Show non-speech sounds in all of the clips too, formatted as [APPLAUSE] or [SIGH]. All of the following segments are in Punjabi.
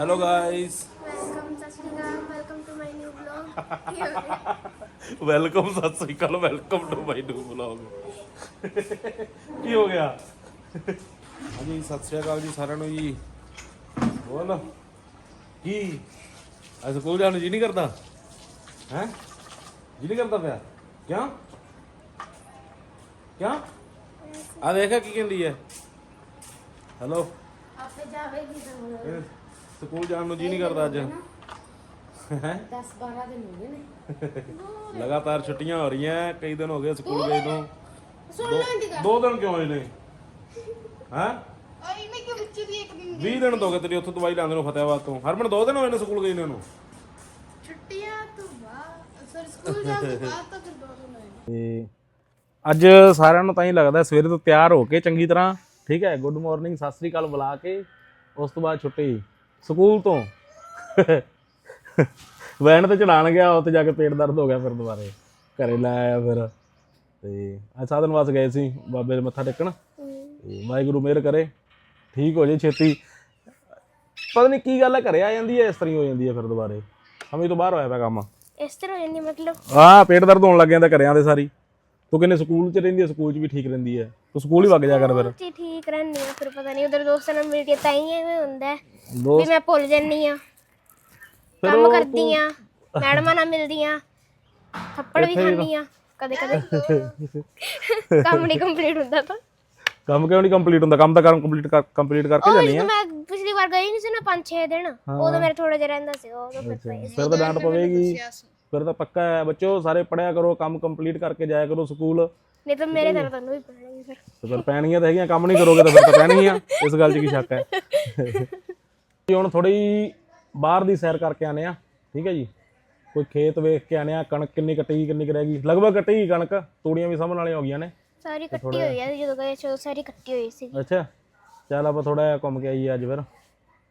ਹੈਲੋ ਗਾਇਸ ਵੈਲਕਮ ਸਤਿ ਸ਼੍ਰੀ ਅਕਾਲ। Welcome to my new vlog welcome ਸਤਿ ਸ੍ਰੀ ਅਕਾਲ। Welcome to my new vlog ਕੀ ਹੋ ਗਿਆ? ਹਾਂਜੀ ਸਤਿ ਸ੍ਰੀ ਅਕਾਲ ਜੀ ਸਾਰਿਆਂ ਨੂੰ ਜੀ। ਬੋਲ। ਕੀ? ਅੱਜ ਸਕੂਲ ਜਾਣ ਨੂੰ ਜੀ ਨਹੀਂ ਕਰਦਾ? ਹੈ? ਜੀ ਨਹੀਂ ਕਰਦਾ ਪਿਆ? ਕਿਉਂ? ਕਿਉਂ? ਆ ਦੇਖਾ ਕੀ ਕਹਿੰਦੀ ਹੈ। ਹੈਲੋ ਆਪੇ ਜਾਵੇਗੀ ਸਕੂਲ ਜਾਣ ਨੂੰ ਜੀ ਨਹੀਂ ਕਰਦਾ ਅੱਜ। ਹੈ? 10 12 ਦਿਨ ਹੋ ਗਏ ਨੇ। [LAUGHS] ਲਗਾਤਾਰ ਛੁੱਟੀਆਂ ਹੋ ਰਹੀਆਂ ਕਈ ਦਿਨ ਹੋ ਗਏ ਸਕੂਲ ਗਏ ਨੂੰ। ਦੀ ਦਿਨ ਕਿਉਂ ਹੋਏ ਨੇ? ਹਾਂ? ਆਈ ਮੈਂ ਕਿ ਬੱਚੇ ਦੀ ਇੱਕ ਦਿਨ 20 ਦਿਨ ਤੋਂ ਹੋ ਗਏ ਤੇਰੀ ਉੱਥੋਂ ਦਵਾਈ ਲਾਉਂਦੇ ਨੂੰ ਫਤਿਆਬਾਦ ਤੋਂ। ਹਰਮਨ ਦੋ ਦਿਨ ਹੋਏ ਨੇ ਸਕੂਲ ਗਏ ਨੇ ਉਹਨੂੰ ਛੁੱਟੀਆਂ ਤੋਂ ਬਾਅਦ ਸਰ ਸਕੂਲ ਜਾਣ ਤੋਂ ਬਾਅਦ ਤਾਂ ਫਿਰ ਦੋ ਦਿਨ ਹੋਏ ਤੇ ਅੱਜ ਸਾਰਿਆਂ ਨੂੰ ਤਾਂ ਹੀ ਲੱਗਦਾ ਸਵੇਰੇ ਤੋਂ ਤਿਆਰ ਹੋ ਕੇ ਚੰਗੀ ਤਰ੍ਹਾਂ ਠੀਕ ਹੈ ਗੁੱਡ ਮਾਰਨਿੰਗ ਸਤਿ ਸ੍ਰੀ ਅਕਾਲ ਬੁਲਾ ਕੇ ਉਸ ਤੋਂ ਬਾਅਦ ਛੁੱਟੀ। ਸਕੂਲ ਤੋਂ। ਵੈਨ ਤੇ ਚੜਾਣ ਗਿਆ ਉੱਥੇ ਜਾ ਕੇ ਪੇਟ ਦਰਦ ਹੋ ਗਿਆ ਫਿਰ ਦੁਬਾਰੇ। ਘਰੇ ਲੈ ਆਇਆ ਫਿਰ। ਤੇ ਅੱਜ ਸਾਧਨ ਵਾਸ ਗਏ ਸੀ ਬਾਬੇ ਦੇ ਮੱਥਾ ਟੇਕਣ। ਤੇ ਵਾਹਿਗੁਰੂ ਮਿਹਰ ਕਰੇ ਠੀਕ ਹੋ ਜੇ ਛੇਤੀ। ਪਤਾ ਨਹੀਂ ਕੀ ਗੱਲ ਹੈ ਘਰੇ ਆ ਜਾਂਦੀ ਹੈ ਇਸ ਤਰ੍ਹਾਂ ਹੀ ਹੋ ਜਾਂਦੀ ਹੈ ਫਿਰ ਦੁਬਾਰੇ। ਸਮਝ ਤੋਂ ਬਾਹਰ ਹੋਇਆ ਪਿਆ ਕੰਮ। ਇਸ ਤਰ੍ਹਾਂ ਹੋ ਜਾਂਦੀ ਮਤਲਬ? ਹਾਂ ਪੇਟ ਦਰਦ ਹੋਣ ਲੱਗ ਜਾਂਦਾ ਘਰਿਆਂ ਦੇ ਸਾਰੀ। ਤੂੰ ਕਿੰਨੇ ਸਕੂਲ 'ਚ ਰਹਿੰਦੀ ਹੈ ਸਕੂਲ 'ਚ ਵੀ ਠੀਕ ਰਹਿੰਦੀ ਹੈ ਤੂੰ ਸਕੂਲ ਹੀ ਵਗ ਜਾ ਕਰ ਫਿਰ। ਜੀ ਠੀਕ ਰਹਿੰਦੀ ਆ ਫਿਰ ਪਤਾ ਨਹੀਂ ਉਧਰ ਦੋਸਤਾਂ ਨਾਲ ਮਿਲ ਕੇ ਤਾਂ ਹੀ ਐਵੇਂ ਹੁੰਦਾ ਹੈ ਵੀ ਦੋਸਤ ਮੈਂ ਭੁੱਲ ਜੰਨੀ ਆ। ਫਿਰ ਕੰਮ ਉਹ ਕਰਦੀ ਆ ਮੈਡਮਾਂ ਨਾਲ ਮਿਲਦੀ ਆ ਥੱਪੜ ਵੀ ਖਾਂਦੀ ਆ ਕਦੇ ਕਦੇ। ਕੰਮ ਨਹੀਂ ਕੰਪਲੀਟ ਹੁੰਦਾ ਤਾਂ। ਕੰਮ ਕਿਉਂ ਨਹੀਂ ਕੰਪਲੀਟ ਹੁੰਦਾ? ਕੰਮ ਤਾਂ ਕੰਮ ਕੰਪਲੀਟ ਕੰਪਲੀਟ ਕਰਕੇ ਉਹ ਜਦੋਂ ਹੈ ਮੈਂ ਪਿਛਲੀ ਵਾਰ ਗਈ ਨਹੀਂ ਸੀ ਨਾ 5-6 ਦਿਨ ਉਦੋਂ ਮੇਰੇ ਥੋੜਾ ਜਿਹਾ ਰਹਿੰਦਾ ਸੀ ਸੀ। ਫਿਰ ਤਾਂ ਡਾਂਟ ਪਵੇਗੀ। ਫਿਰ ਤਾਂ ਪੱਕਾ ਹੈ। ਬੱਚੋ ਸਾਰੇ ਪੜਿਆ ਕਰੋ ਕੰਮ ਕੰਪਲੀਟ ਕਰਕੇ ਜਾਇਆ ਕਰੋ ਸਕੂਲ। ਨਹੀਂ ਤਾਂ ਮੇਰੇ ਤਰ੍ਹਾਂ ਤੁਹਾਨੂੰ ਵੀ ਪੈਣਗੇ ਫਿਰ। ਤੇ ਫਿਰ ਪੈਣਗੀਆਂ ਤਾਂ ਹੈਗੀਆਂ ਕੰਮ ਨਹੀਂ ਕਰੋਗੇ ਤਾਂ ਫਿਰ ਤਾਂ ਪੈਣਗੀਆਂ। ਇਸ ਗੱਲ 'ਚ ਕੀ ਸ਼ੱਕ ਹੈ? ਜੀ ਹੁਣ ਥੋੜੀ ਬਾਹਰ ਦੀ ਸੈਰ ਕਰਕੇ ਆਨੇ ਆ ਠੀਕ ਹੈ ਜੀ? ਕੋਈ ਖੇਤ ਵੇਖ ਕੇ ਆਨੇ ਆ ਕਣਕ ਕਿੰਨੀ ਕੱਟੀ ਕਿੰਨੀ ਕੁ ਰਹਿ ਗਈ। ਲਗਭਗ ਕੱਟੀ ਗਈ ਕਣਕ ਤੂੜੀਆਂ ਵੀ ਸਾਂਭਣ ਵਾਲੀਆਂ ਹੋ ਗਈਆਂ ਨੇ। ਸਾਰੀ ਕੱਟੀ ਹੋਈ ਆ ਜਦੋਂ ਗਏ ਸੀ ਉਦੋਂ ਸਾਰੀ ਕੱਟੀ ਹੋਈ ਸੀ। ਅੱਛਾ ਚੱਲ ਆਪਾਂ ਥੋੜਾ ਜਿਹਾ ਘੁੰਮ ਕੇ ਆਈਏ ਅੱਜ ਫਿਰ।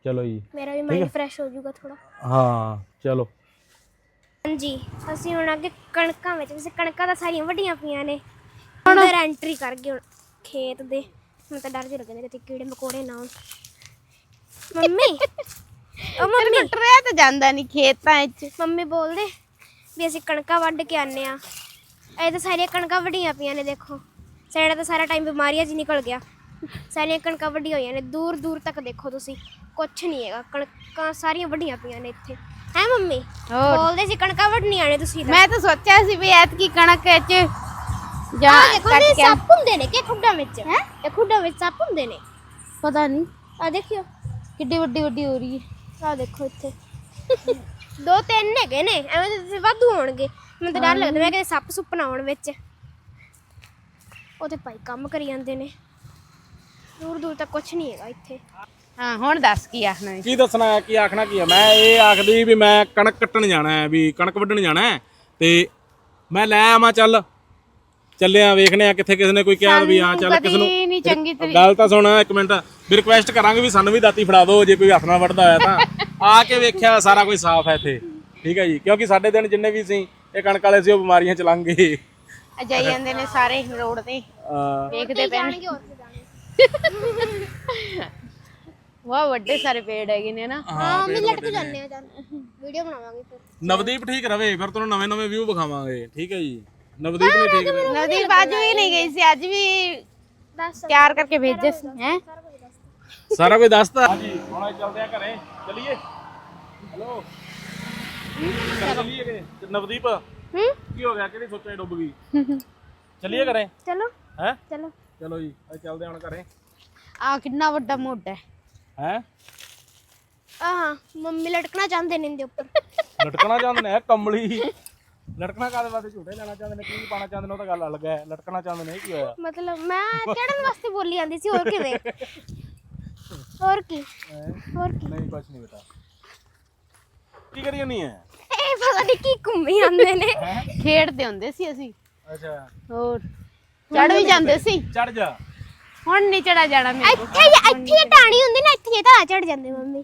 ਚਲੋ ਜੀ। ਮੇਰਾ ਵੀ ਮਾਈਂਡ ਫਰੈਸ਼ ਹੋ ਜਾਊਗਾ ਥੋੜਾ ਹਾਂ ਚਲੋ। ਹਾਂਜੀ ਅਸੀਂ ਹੁਣ ਅੱਗੇ ਕਣਕਾਂ ਵਿੱਚ ਵੈਸੇ ਕਣਕਾਂ ਤਾਂ ਸਾਰੀਆਂ ਵੱਡੀਆਂ ਪਈਆਂ ਨੇ। ਅੰਦਰ ਐਂਟਰੀ ਕਰ ਗਏ ਹੁਣ ਖੇਤ ਦੇ। ਹੁਣ ਤਾਂ ਡਰ ਜਿਹਾ ਲੱਗਦਾ ਕਿਤੇ ਕੀੜੇ ਮਕੌੜੇ ਨਾ ਆਉਣ ਮੰਮੀ [LAUGHS] ਉਹ ਮੰਮੀ। ਟਰਿਆ ਤਾਂ ਜਾਂਦਾ ਨਹੀਂ ਖੇਤਾਂ ਵਿੱਚ। ਮੰਮੀ ਬੋਲਦੇ ਵੀ ਅਸੀਂ ਕਣਕਾਂ ਵੱਢ ਕੇ ਆਨੇ ਆ ਇਹ ਤਾਂ ਸਾਰੀਆਂ ਕਣਕਾਂ ਵੱਡੀਆਂ ਪਈਆਂ ਨੇ ਦੇਖੋ। ਸਾਡਾ ਤਾਂ ਸਾਰਾ ਟਾਈਮ ਬਿਮਾਰੀਆਂ 'ਚ ਨਿਕਲ ਗਿਆ। ਸਾਰੀਆਂ ਕਣਕਾਂ ਵੱਡੀਆਂ ਹੋਈਆਂ ਨੇ। ਦੂਰ ਦੂਰ ਤੱਕ ਦੇਖੋ ਤੁਸੀਂ। ਕੁਛ ਨਹੀਂ ਹੈਗਾ। ਕਣਕਾਂ ਸਾਰੀਆਂ ਵੱਡੀਆਂ ਪਈਆਂ ਨੇ ਇੱਥੇ। ਹੈ ਮੰਮੀ? ਹੋਰ। ਬੋਲਦੇ ਸੀ ਕਣਕਾਂ ਵੱਢਣੀਆਂ ਨੇ ਤੁਸੀਂ ਤਾਂ। ਮੈਂ ਤਾਂ ਸੋਚਿਆ ਸੀ ਵੀ ਐਤਕੀ ਕਣਕ ਵਿੱਚ ਜਾਂ ਆਹ ਦੇਖੋ ਕੱਟ ਕੇ ਸੱਪ ਹੁੰਦੇ ਨੇ ਕਿ ਖੁੱਡਾਂ ਵਿੱਚ? ਹੈ? ਇਹ ਖੁੱਡਾਂ ਵਿੱਚ ਸੱਪ ਹੁੰਦੇ ਨੇ? ਪਤਾ ਨਹੀਂ ਆ ਦੇਖਿਓ। ਕਿੱਡੀ ਵੱਡੀ ਵੱਡੀ ਹੋ ਰਹੀ ਹੈ। ਆ ਦੇਖੋ ਇੱਥੇ। ਦੋ ਤਿੰਨ ਹੈਗੇ ਨੇ ਐਵੇਂ ਤਾਂ ਤੁਸੀਂ ਵਾਧੂ ਹੋਣਗੇ। ਮੈਨੂੰ ਤਾਂ ਡਰ ਲੱਗਦਾ ਮੈਂ ਕਿਤੇ ਸੱਪ ਸੁੱਪ ਨਾ ਆਉਣ ਵਿੱਚ। ਉਹ ਤੇ ਭਾਈ ਕੰਮ ਕਰੀ ਜਾਂਦੇ ਨੇ। ਦੂਰ ਦੂਰ ਤੱਕ ਕੁਝ ਨਹੀਂ ਹੈਗਾ ਇੱਥੇ। ਹਾਂ ਹੁਣ ਦੱਸ ਕੀ ਆਖਣਾ ਹੈ ਕੀ ਦੱਸਣਾ ਹੈ ਕੀ ਆਖਣਾ ਕੀ ਹੈ ਮੈਂ ਇਹ ਆਖਦੀ ਵੀ ਮੈਂ ਕਣਕ ਕੱਟਣ ਜਾਣਾ ਹੈ ਵੀ ਕਣਕ ਵੱਢਣ ਜਾਣਾ ਹੈ ਤੇ ਮੈਂ ਲੈ ਆਵਾਂ ਚੱਲ। ਚੱਲਿਆ ਵੇਖਨੇ ਆ ਕਿੱਥੇ ਕਿਸੇ ਨੇ ਕੋਈ ਕਿਹਾ ਵੀ ਹਾਂ ਚੱਲ ਕਿਸ ਨੂੰ ਨਹੀਂ ਚੰਗੀ ਤਰੀ ਗੱਲ ਤਾਂ ਸੁਣ ਇੱਕ ਮਿੰਟ। ਵੀ ਰਿਕੁਐਸਟ ਕਰਾਂਗੇ ਵੀ ਸਾਨੂੰ ਵੀ ਦਾਤੀ ਫੜਾ ਦਿਓ ਜੇ ਕੋਈ ਹੱਥ ਨਾਲ ਵੱਢਦਾ ਹੋਇਆ ਤਾਂ। ਆ ਕੇ ਵੇਖਿਆ ਸਾਰਾ ਕੁਝ ਸਾਫ਼ ਹੈ ਇੱਥੇ। ਠੀਕ ਹੈ ਜੀ ਕਿਉਂਕਿ ਸਾਡੇ ਦਿਨ ਜਿੰਨੇ ਵੀ ਸੀ ਇਹ ਕਣਕ ਵਾਲੇ ਸੀ ਉਹ ਬਿਮਾਰੀਆਂ ਚ ਲੰਘ ਗਏ। ਅਜਾਈ ਜਾਂਦੇ ਨੇ ਸਾਰੇ ਰੋਡ ਤੇ। ਵੇਖਦੇ ਪੈਣ [LAUGHS] ਜਾਣਗੇ ਹੋਰ ਕੀ ਜਾਣਗੇ ਵਾਹ ਵੱਡੇ ਸਾਰੇ ਪੇੜ ਹੈਗੇ ਨੇ ਨਾ। ਹਾਂ ਮੈਂ ਲਟਕ ਜਾਂਦੇ ਆ ਚੱਲ। ਵੀਡੀਓ ਬਣਾਵਾਂਗੇ ਫਿਰ। ਨਵਦੀਪ ਠੀਕ ਰਵੇ ਫਿਰ ਤੁਹਾਨੂੰ ਨਵੇਂ ਨਵੇਂ ਵਿਊ ਵਿਖਾਵਾਂਗੇ। ਠੀਕ ਹੈ ਜੀ। ਨਵਦੀਪ ਨੇ ਠੀਕ ਰਵੇ। ਨਦੀ ਬਾਜੂ ਹੀ ਨਹੀਂ ਗਈ ਸੀ ਅੱਜ ਵੀ ਦੱਸ। ਤਿਆਰ ਕਰਕੇ ਭੇਜੇ ਸੀ ਹੈ? ਸਾਰਾ ਕੁਝ ਦੱਸਤਾ। ਹਾਂਜੀ ਹੁਣ ਚੱਲਦੇ ਆ ਘਰੇ। ਚਲਿਏ? ਹੈਲੋ? ਚੱਲੀਏ ਕਿ ਨਵਦੀਪ? ਹੂੰ? ਕੀ ਹੋ ਗਿਆ? ਕਿਹੜੀ ਸੋਚਾਂ 'ਚ ਡੁੱਬ ਗਈ? ਚੱਲੀਏ ਘਰੇ? ਚਲੋ। ਹੈ? ਚਲੋ। ਚਲੋ ਜੀ ਅੱਜ ਚੱਲਦੇ ਹਾਂ ਹੁਣ ਘਰੇ। ਆ ਕਿੰਨਾ ਵੱਡਾ ਮੋਢਾ ਹੈ। ਹੈ? ਆਹਾਂ ਮੰਮੀ ਲਟਕਣਾ ਚਾਹੁੰਦੇ ਨੇ ਇਹਦੇ ਉੱਪਰ। ਲਟਕਣਾ ਚਾਹੁੰਦੇ ਨੇ ਇਹ ਕੰਬਲੀ? ਲਟਕਣਾ ਕਾਦੇ ਵਾਸਤੇ ਝੂਟੇ ਲੈਣਾ ਚਾਹੁੰਦੇ ਨੇ ਕੀ ਪਾਣਾ ਚਾਹੁੰਦੇ ਨੇ ਉਹ ਤਾਂ ਗੱਲ ਅਲੱਗ ਹੈ। ਲਟਕਣਾ ਚਾਹੁੰਦੇ ਨੇ ਇਹ ਕੀ ਹੋਇਆ? ਮਤਲਬ ਮੈਂ ਚੜਨ ਵਾਸਤੇ ਬੋਲੀ ਜਾਂਦੀ ਸੀ ਹੋਰ ਕਿਵੇਂ? ਹੋਰ ਕੀ? ਹੋਰ ਕੀ? ਨਹੀਂ ਕੁਝ ਨਹੀਂ ਬੇਟਾ। ਕੀ ਕਰੀ ਜਾਨੀ ਹੈ ਇਹ ਪਤਾ ਨਹੀਂ ਕੀ ਘੁੰਮੀ ਜਾਂਦੇ ਨੇ। ਖੇਡਦੇ ਹੁੰਦੇ ਸੀ ਅਸੀਂ। ਅੱਛਾ। ਹੋਰ। ਚੜ ਵੀ ਜਾਂਦੇ ਸੀ। ਚੜ ਜਾ। ਹੁਣ ਨਹੀਂ ਚੜਾ ਜਾਣਾ ਮੇਰੇ ਕੋਲ। ਇੱਥੇ ਹੀ ਇੱਥੇ ਹੀ ਟਾਣੀ ਹੁੰਦੀ ਨਾ ਇੱਥੇ ਹੀ ਤਾਂ ਚੜ ਜਾਂਦੇ ਮੰਮੀ।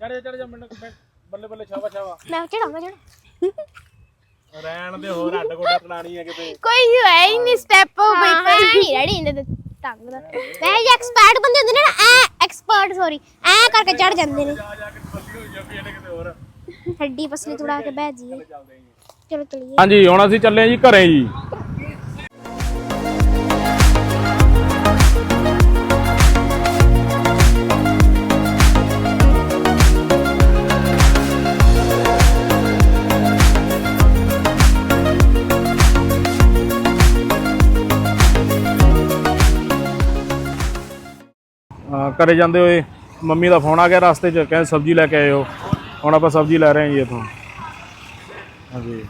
ਚੜ ਜਾ ਚੜ ਜਾ ਮੈਨੂੰ ਮੈਂ- ਬੱਲੇ ਬੱਲੇ ਛਾਵਾ ਛਾਵਾ। ਮੈਂ ਚੜਾਂਗਾ ਚੜ ਰਹਿਣ ਦੇ ਹੋਰ ਅੱਡ ਗੋਡਾ ਤਣਾਣੀ ਹੈ ਕਿਤੇ। ਕੋਈ ਹੈ ਹੀ ਨਹੀਂ ਸਟੈਪ ਹੋ ਹਾਂ ਬਈ ਨਹੀਂ ਰੈਡੀ ਇਹਦੇ ਤੇ ਟੰਗ ਦਾ। ਮੈਂ ਇਹ ਐਕਸਪਰਟ ਬੰਦੇ ਹੁੰਦੇ ਨੇ ਨਾ ਐ ਐਕਸਪਰਟ ਸੌਰੀ ਐ ਕਰਕੇ ਚੜ ਜਾਂਦੇ ਨੇ। ਹੱਡੀ ਪਸਲੀ ਤੁੜਾ ਕੇ ਬਹਿ ਜੀਏ ਚਲੋ ਚਲੀਏ। ਹਾਂਜੀ ਹੁਣ ਅਸੀਂ ਚੱਲੇ ਜੀ ਘਰੇ ਜੀ। ਹਾਂ, ਘਰੇ ਜਾਂਦੇ ਹੋਏ ਮੰਮੀ ਦਾ ਫੋਨ ਆ ਗਿਆ ਰਸਤੇ 'ਚ ਕਹਿੰਦੇ ਸਬਜ਼ੀ ਲੈ ਕੇ ਆਇਓ। ਹੁਣ ਆਪਾਂ ਸਬਜ਼ੀ ਲੈ ਰਹੇ ਹਾਂ ਜੀ ਇੱਥੋਂ। ਹਾਂਜੀ।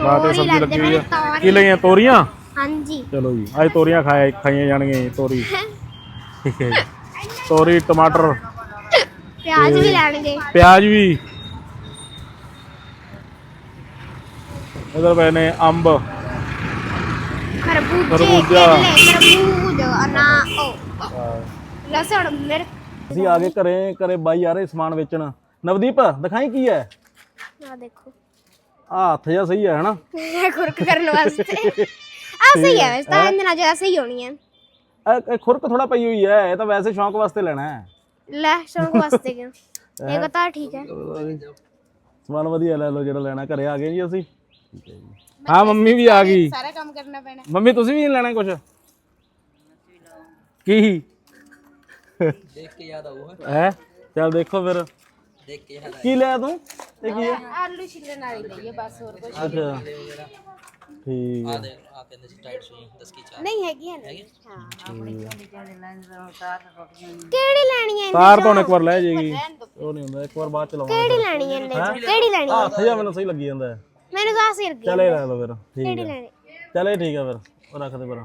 ਬਾਤ ਸਬਜ਼ੀ ਲੱਗੀ ਹੋਈ ਆ। ਕੀ ਲਈਆਂ ਤੋਰੀਆਂ? ਹਾਂਜੀ। ਚਲੋ ਜੀ ਅੱਜ ਤੋਰੀਆਂ ਖਾਇਆ ਖਾਈਆਂ ਜਾਣਗੀਆਂ ਜੀ, ਤੋਰੀ। [LAUGHS] ਠੀਕ ਹੈ ਜੀ। ਤੋਰੀ ਟਮਾਟਰ। ਪਿਆਜ਼ ਵੀ ਲੈਣਗੇ। ਪਿਆਜ਼ ਵੀ। ਇਧਰ ਪਏ ਨੇ ਅੰਬ। ਖਰਬੂਜੇ ਖਰਬੂਜਾ। ਕੇਲੇ ਤਰਬੂਜ ਓ ਲਸਣ ਮਿਰਚ ਅਸੀਂ ਆ ਗਏ ਘਰੇ ਘਰੇ ਬਾਈ ਆ ਰਹੇ ਸਮਾਨ ਵੇਚਣ। ਨਵਦੀਪ ਦਿਖਾਈ ਕੀ ਹੈ? ਆ ਦੇਖੋ। ਆ ਹੱਥ ਜਿਹਾ ਸਹੀ ਹੈ ਹਨਾ? ਖੁਰਕ ਕਰਨ ਵਾਸਤੇ। ਆ ਸਹੀ ਹੈ ਵੈਸੇ ਤਾਂ ਇਹਦੇ ਨਾਲ ਜ਼ਿਆਦਾ ਸਹੀ ਹੋਣੀ ਹੈ। ਇਹ- ਇਹ ਖੁਰਕ ਥੋੜਾ ਪਈ ਹੋਈ ਹੈ ਇਹ ਤਾਂ ਵੈਸੇ ਸ਼ੌਂਕ ਵਾਸਤੇ ਲੈਣਾ ਹੈ। ਲੈ ਸ਼ੌਂਕ ਵਾਸਤੇ ਕਿਉਂ? ਇਹ ਤਾਂ ਠੀਕ ਹੈ। ਸਮਾਨ ਵਧੀਆ ਲੈ ਲਓ ਜਿਹੜਾ ਲੈਣਾ ਘਰੇ ਆ ਗਏ ਜੀ ਅਸੀਂ। ਹੈ ਮੰਮੀ ਵੀ ਆ ਗਈ। ਸਾਰਾ ਕੰਮ ਕਰਨਾ ਪੈਣਾ। ਮੰਮੀ ਤੁਸੀਂ ਵੀ ਨਹੀਂ ਲੈਣਾ ਕੁਝ ਕੀ? ਦੇਖ ਕੇ ਯਾਦ ਆਊਗਾ। ਹੈ? ਚੱਲ ਦੇਖੋ ਫਿਰ। ਦੇਖ ਕੇ ਯਾਦ ਕੀ ਲਿਆ ਤੂੰ? ਇਹ ਕੀ ਹੈ? ਆਲੂ ਛਿੱਲਣ ਵਾਲੀ ਲਈਏ ਬਸ ਹੋਰ ਕੁਝ ਅੱਛਾ। ਠੀਕ ਹੈ। ਆ ਦੇਖ ਆ ਕਹਿੰਦੇ ਸੀ ਟਾਈਟ ਸੂਈ 10 ਕੀ ਚਾਰ ਨਹੀਂ ਹੈਗੀ ਹੈ। ਨਾ ਹੈਗੇ ਕਿਹੜੀ ਲੈਣੀ ਹੈ? ਤਾਰ ਤੋਂ ਇੱਕ ਵਾਰ ਲੈ ਜਾਏਗੀ। ਉਹ ਨਹੀਂ ਹੁੰਦਾ ਇੱਕ ਵਾਰ ਬਾਅਦ ਚ ਲਵਾਂਗੇ। ਕਿਹੜੀ ਲੈਣੀ ਹੈ? ਕਿਹੜੀ ਲੈਣੀ ਹੈ? ਆਹ ਹੱਥ ਜਿਹਾ ਮੈਨੂੰ ਸਹੀ ਲੱਗੀ ਜਾਂਦਾ ਹੈ। ਮੈਨੂੰ ਤਾਂ ਸਿਰ ਗਈ ਚੱਲ ਲੈ ਲਓ ਫਿਰ। ਠੀਕ ਕਿਹੜੀ ਹੈ। ਲੈਣੀ? ਚਲੇ ਠੀਕ ਹੈ ਫਿਰ। ਉਹ ਰੱਖ ਦੇ ਪਰ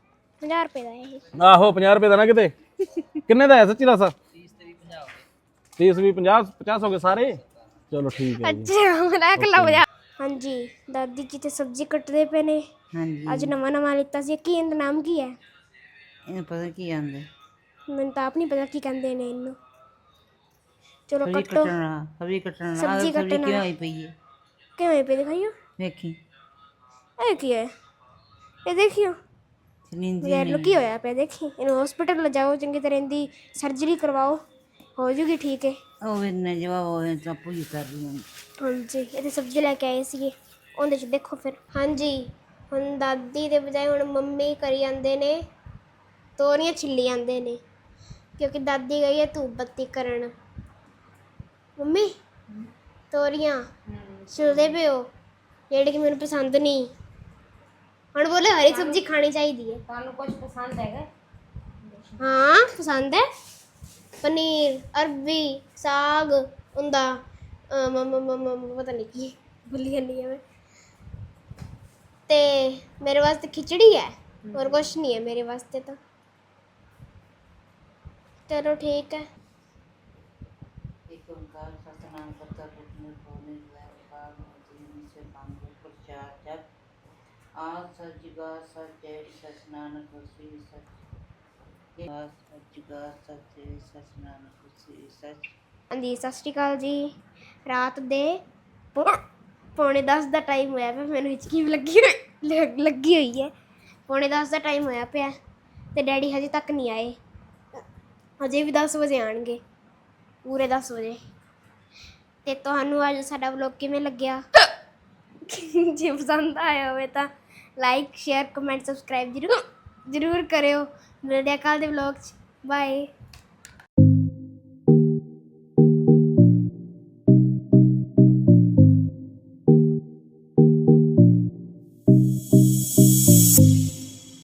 50 ਰੁਪਏ ਦਾ ਇਹ। ਆਹੋ 50 ਰੁਪਏ ਦਾ ਨਾ ਕਿਤੇ। ਕਿੰਨੇ ਦਾ ਹੈ ਸੱਚੀ ਦੱਸ? 30 ਵੀ 50 50 ਹੋ ਗਏ ਸਾਰੇ? ਚਲੋ ਠੀਕ ਹੈ ਜੀ। ਅੱਛਾ ਮੇਰਾ ਇਕੱਲਾ ਵਜਾ ਹਾਂਜੀ ਦਾਦੀ ਜੀ ਤੇ ਸਬਜ਼ੀ ਕੱਟਦੇ ਪਏ ਨੇ। ਹਾਂਜੀ। ਅੱਜ ਨਵਾਂ ਨਵਾਂ ਲਿੱਤਾ ਸੀ। ਕੀ ਇਹਦਾ ਨਾਮ ਕੀ ਹੈ? ਇਹਨੂੰ ਪਤਾ ਕੀ ਆਂਦੇ ਮੈਨੂੰ ਤਾਂ ਆਪ ਨਹੀਂ ਪਤਾ ਕੀ ਕਹਿੰਦੇ ਨੇ ਇਹਨੂੰ। ਚਲੋ ਸਬਜ਼ੀ ਕੱਟੋ। ਕੱਟਣਾ ਸਬਜ਼ੀ ਕੱਟਣਾ ਸਬਜ਼ੀ ਕੱਟਣਾ। ਕਿਵੇਂ ਹੋਈ ਪਈ ਹੈ? ਕਿਵੇਂ ਪਏ ਦਿਖਾਈਓ। ਵੇਖੀ ਇਹ ਕੀ ਹੈ? ਇਹ ਦੇਖਿਓ। ਨਿੰਦੀ ਯਾਰ ਨੂੰ ਕੀ ਹੋਇਆ ਪਿਆ ਦੇਖੀ ਇਹਨੂੰ ਹਸਪੀਟਲ ਲਿਜਾਓ ਚੰਗੀ ਤਰ੍ਹਾਂ ਇਹਦੀ ਸਰਜਰੀ ਕਰਵਾਓ ਹੋ ਜੂਗੀ ਠੀਕ ਹੈ ਉਹ ਵੀ ਨੇ ਜਵਾਬ ਉਹ ਤਾਂ ਪੂਰੀ ਕਰ ਰਹੀ ਹਾਂ। ਹਾਂਜੀ ਇਹਦੇ ਸਬਜ਼ੀ ਲੈ ਕੇ ਆਏ ਸੀਗੇ ਉਹਦੇ ਚ ਦੇਖੋ ਫਿਰ। ਹਾਂਜੀ ਹੁਣ ਦਾਦੀ ਦੇ ਬਜਾਏ ਹੁਣ ਮੰਮੀ ਕਰੀ ਜਾਂਦੇ ਨੇ ਤੋਰੀਆਂ ਛਿੱਲੀ ਜਾਂਦੇ ਨੇ ਕਿਉਂਕਿ ਦਾਦੀ ਗਈ ਹੈ ਧੂਪ ਬੱਤੀ ਕਰਨ। ਮੰਮੀ ਤੋਰੀਆਂ ਛਿਲਦੇ ਹੋ ਜਿਹੜੇ ਕਿ ਮੈਨੂੰ ਪਸੰਦ ਨਹੀਂ। ਹੁਣ ਬੋਲੇ ਹਰੀ ਸਬਜ਼ੀ ਖਾਣੀ ਚਾਹੀਦੀ ਹੈ। ਤੁਹਾਨੂੰ ਕੁਝ ਪਸੰਦ ਹੈਗਾ? ਹਾਂ ਪਸੰਦ ਹੈ। ਪਨੀਰ ਅਰਬੀ ਸਾਗ ਹੁੰਦਾ। ਪਤਾ ਨਹੀਂ ਕੀ ਭੁੱਲ ਜਾਂਦੀ ਹਾਂ ਮੈਂ। ਤੇ ਮੇਰੇ ਵਾਸਤੇ ਖਿਚੜੀ ਹੈ ਹੋਰ ਕੁਛ ਨਹੀਂ ਹੈ ਮੇਰੇ ਵਾਸਤੇ ਤਾਂ। ਚਲੋ ਠੀਕ ਹੈ। ਇੱਕ ਓੰਕਾਰ ਸਤਨਾਮ ਕਰਤਾ ਪੁਰਖ ਬੋਲੇ ਵਾਰ ਮੋਤੀ ਸੇ ਪੰਗ ਪ੍ਰਚਾਰ ਜਪ ਆ ਸਜਗਾ ਸਚੇ ਸਸਨਾਨ ਕੁਸੀ ਸਚ ਆ ਸਜਗਾ ਸਚੇ। ਸਸਨਾਨ ਕੁਸੀ ਸਚ ਹਾਂਜੀ, ਸਤਿ ਸ਼੍ਰੀ ਅਕਾਲ ਜੀ। ਰਾਤ ਦੇ ਪੌ- ਪੌਣੇ 10 ਦਾ ਟਾਈਮ ਹੋਇਆ ਪਿਆ, ਮੈਨੂੰ ਹਿਚਕੀ ਲੱਗੀ ਹੋਈ- ਲੱਗੀ ਹੋਈ ਹੈ। ਪੌਣੇ 10 ਦਾ ਟਾਈਮ ਹੋਇਆ ਪਿਆ ਤੇ ਡੈਡੀ ਹਜੇ ਤੱਕ ਨਹੀਂ ਆਏ। ਹਜੇ ਵੀ 10 ਵਜੇ ਆਣਗੇ ਪੂਰੇ 10 ਵਜੇ। ਤੇ ਤੁਹਾਨੂੰ ਅੱਜ ਸਾਡਾ ਵਲੌਗ ਕਿਵੇਂ ਲੱਗਿਆ? [LAUGHS] ਜੇ ਪਸੰਦ ਆਇਆ ਹੋਵੇ ਤਾਂ ਲਾਈਕ ਸ਼ੇਅਰ ਕਮੈਂਟ ਸਬਸਕ੍ਰਾਈਬ ਜ਼ਰੂਰ ਜ਼ਰੂਰ ਕਰਿਓ। ਮਿਲਦੇ ਹਾਂ ਕੱਲ੍ਹ ਦੇ ਵਲੌਗ 'ਚ। ਬਾਏ